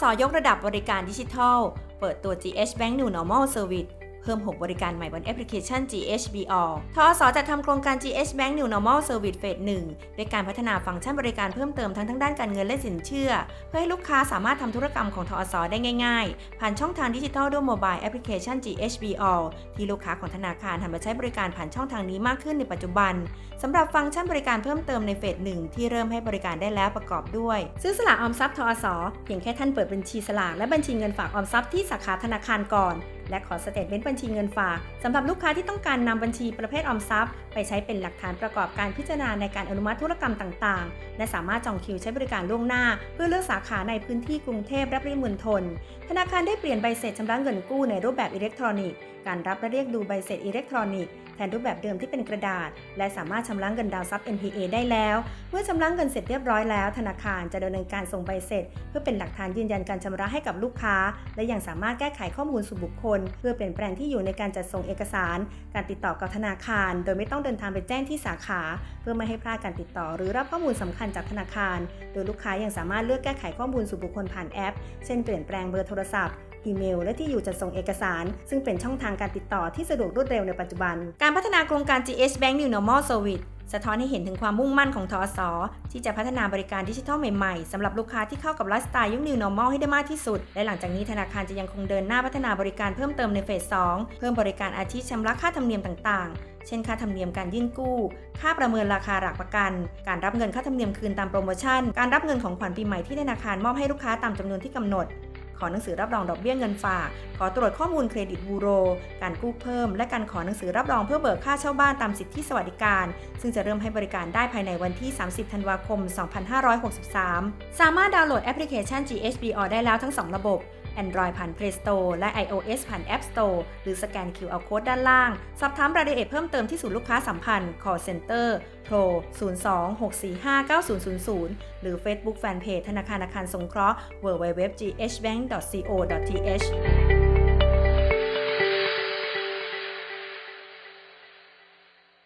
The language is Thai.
สยกระดับบริการดิจิทัล เปิดตัว GH Bank New Normal Service เพิ่ม 6 บริการใหม่บนแอปพลิเคชัน GHBO ทอสจัดทำโครงการ GH Bank New Normal Service Phase 1ด้วยการพัฒนาฟังก์ชันบริการเพิ่มเติมทั้งทั้งด้านการเงินและสินเชื่อ เพื่อให้ลูกค้าสามารถทำธุรกรรมของทอสได้ง่ายๆ ผ่านช่องทางดิจิทัลด้วยโมบายแอปพลิเคชัน GHBO ที่ลูกค้าของธนาคารหันมาใช้บริการผ่านช่องทางนี้มากขึ้นในปัจจุบันสำหรับฟังก์ชันบริการเพิ่มเติมในเฟสหนึ่งที่เริ่มให้บริการได้แล้วประกอบด้วย ซื้อสลากออมทรัพย์ทอสเพียงแค่ท่านเปิดบัญชีสลากและบัญชีเงินฝากออมทรัพย์ที่สาขาธนาคารก่อนและขอสเตทเมนต์บัญชีเงินฝากสำหรับลูกค้าที่ต้องการนำบัญชีประเภทออมทรัพย์ ไปใช้เป็นหลักฐานประกอบการพิจารณาในการอนุมัติธุรกรรมต่างๆ และสามารถจองคิวใช้บริการล่วงหน้า เพื่อเลือกสาขาในพื้นที่กรุงเทพและปริมณฑลธนาคารได้เปลี่ยนใบเสร็จชำระเงินกู้ในรูปแบบอิเล็กทรอนิกส์การรับและเรียกดูใบเสร็จอิเล็กทรอนิกส์ นรูปแบบเดิมที่เป็นกระดาษ และสามารถชำระเงินดาวน์ทรัพย์ NPA ได้แล้ว เมื่อชำระเงินเสร็จเรียบร้อยแล้ว ธนาคารจะดำเนินการส่งใบเสร็จ เพื่อเป็นหลักฐานยืนยันการชำระให้กับลูกค้า และยังสามารถแก้ไขข้อมูลส่วนบุคคล เพื่อเปลี่ยนแปลงที่อยู่ในการจัดส่งเอกสาร การติดต่อกับธนาคาร โดยไม่ต้องเดินทางไปแจ้งที่สาขา เพื่อไม่ให้พลาดการติดต่อ หรือรับข้อมูลสำคัญจากธนาคาร โดยลูกค้ายังสามารถเลือกแก้ไขข้อมูลส่วนบุคคลผ่านแอป เช่นเปลี่ยนแปลงเบอร์โทรศัพท์อีเมล และที่อยู่จัดส่งเอกสาร ซึ่งเป็นช่องทางการติดต่อที่สะดวกรวดเร็วในปัจจุบัน การพัฒนาโครงการ GH Bank New Normal Service สะท้อนให้เห็นถึงความมุ่งมั่นของทอสอที่จะพัฒนาบริการดิจิทัลใหม่ๆสำหรับลูกค้าที่เข้ากับไลฟ์สไตล์ยุค New Normal ให้ได้มากที่สุด และหลังจากนี้ธนาคารจะยังคงเดินหน้าพัฒนาบริการเพิ่มเติมในเฟส 2 เพิ่มบริการอาทิชำระค่าธรรมเนียมต่างๆ เช่นค่าธรรมเนียมการยื่นกู้ ค่าประเมินราคาหลักประกัน การรับเงินค่าธรรมเนียมคืนตามโปรโมชั่น การรับเงินของขวัญปีใหม่ที่ธนาคารมอบให้ลูกค้าตามจำนวนที่กำหนด อหนังสือรับรองดอกเบี้ยเงินฝาก ขอตรวจข้อมูลเครดิตบูโร การกู้เพิ่ม และการขอหนังสือรับรองเพื่อเบิกค่าเช่าบ้านตามสิทธิสวัสดิการ ซึ่งจะเริ่มให้บริการได้ภายในวันที่ 30 ธันวาคม 2563 สามารถดาวน์โหลดแอปพลิเคชัน GHBO ได้แล้วทั้ง 2 ระบบ Android ผ่าน Play Store และ iOS ผ่าน App Store หรือสแกน QR Code ด้านล่าง สอบถามรายละเอียดเพิ่มเติมที่ศูนย์ลูกค้าสัมพันธ์ Call Center Pro 02-645-9000 หรือ Facebook Fanpage ธนาคารอาคารสงเคราะห์ www.ghbank.co.th